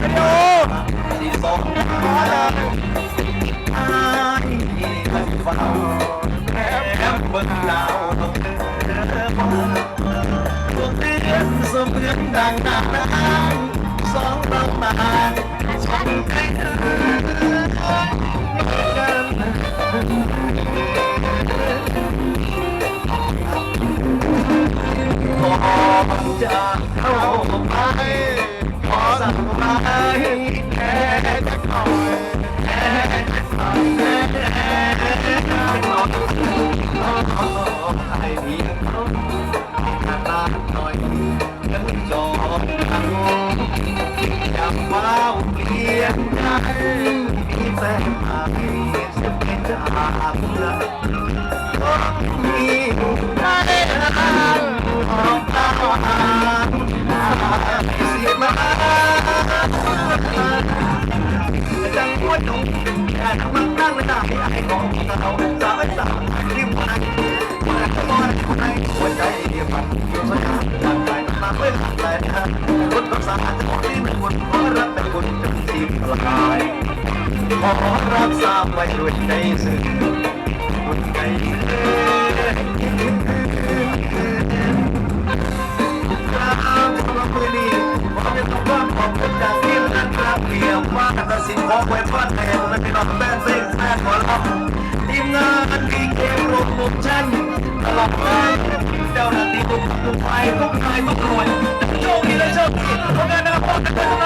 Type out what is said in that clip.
วิดีโอที่สองมาเลยอายให้ฟังแอบเบิ่งดาวตกเดือมาดวงเดือนเสมือนดังน้ำสองเราต่างสองใจเธอกันก่อนจะเข้าไอยแค่จะคอยแค่จะคอยให้พี่เขาตาหน่อยฉันจอ จังหัวหนุ่มแค่กำลังนั่งไม่ได้ไอ้ของเราสาวสาวริมมันมันก็มองในหัวใจมันอยู่สยามทางใจมาเพื่อแต่คนรักษาที่มันคนขอรับเป็นคนจำสีลายขอรักษาไว้ด้วยใจซึ้งด้วยใจครับสำหรับมือนี้ผ ของไว้ฟาดแทนมันเป็นออกแบนเซ็งแท้ขอรับทีมงานดีเกมรวมมุมชั้นตลอดเลยเจ้าหน้าที่ทุกทุกฝ่ายทุกนายทุกหน่วยโชคดีและโชคดีทำงานนะครับพ่อบคุณสำหรับมือ